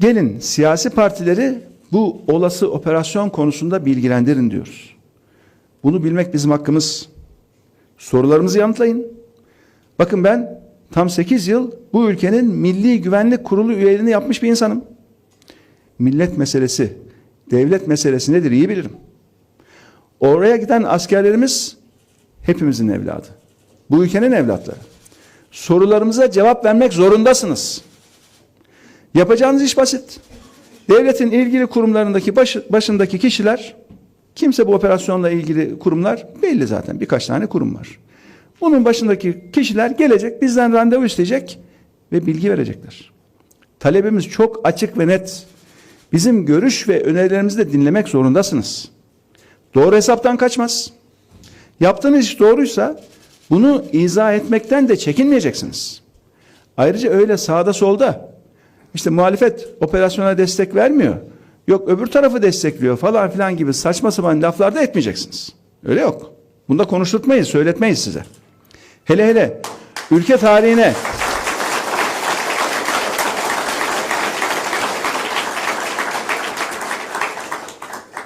Gelin siyasi partileri bu olası operasyon konusunda bilgilendirin diyoruz. Bunu bilmek bizim hakkımız. Sorularımızı yanıtlayın. Bakın ben tam 8 yıl bu ülkenin Milli Güvenlik Kurulu üyeliğini yapmış bir insanım. Millet meselesi, devlet meselesi nedir iyi bilirim. Oraya giden askerlerimiz hepimizin evladı. Bu ülkenin evlatları. Sorularımıza cevap vermek zorundasınız. Yapacağınız iş basit. Devletin ilgili kurumlarındaki baş- başındaki kişiler, kimse bu operasyonla ilgili kurumlar belli zaten birkaç tane kurum var. Bunun başındaki kişiler gelecek, bizden randevu isteyecek ve bilgi verecekler. Talebimiz çok açık ve net. Bizim görüş ve önerilerimizi de dinlemek zorundasınız. Doğru hesaptan kaçmaz. Yaptığınız iş doğruysa bunu izah etmekten de çekinmeyeceksiniz. Ayrıca öyle sağda solda işte muhalefet operasyona destek vermiyor. Yok öbür tarafı destekliyor falan filan gibi saçma sapan laflar da etmeyeceksiniz. Öyle yok. Bunda konuşturtmayız, söyletmeyiz size. Hele hele ülke tarihine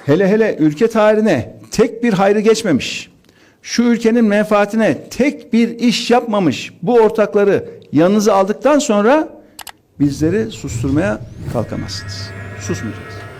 hele hele ülke tarihine tek bir hayrı geçmemiş. Şu ülkenin menfaatine tek bir iş yapmamış bu ortakları yanınıza aldıktan sonra bizleri susturmaya kalkamazsınız. Susmayacağız.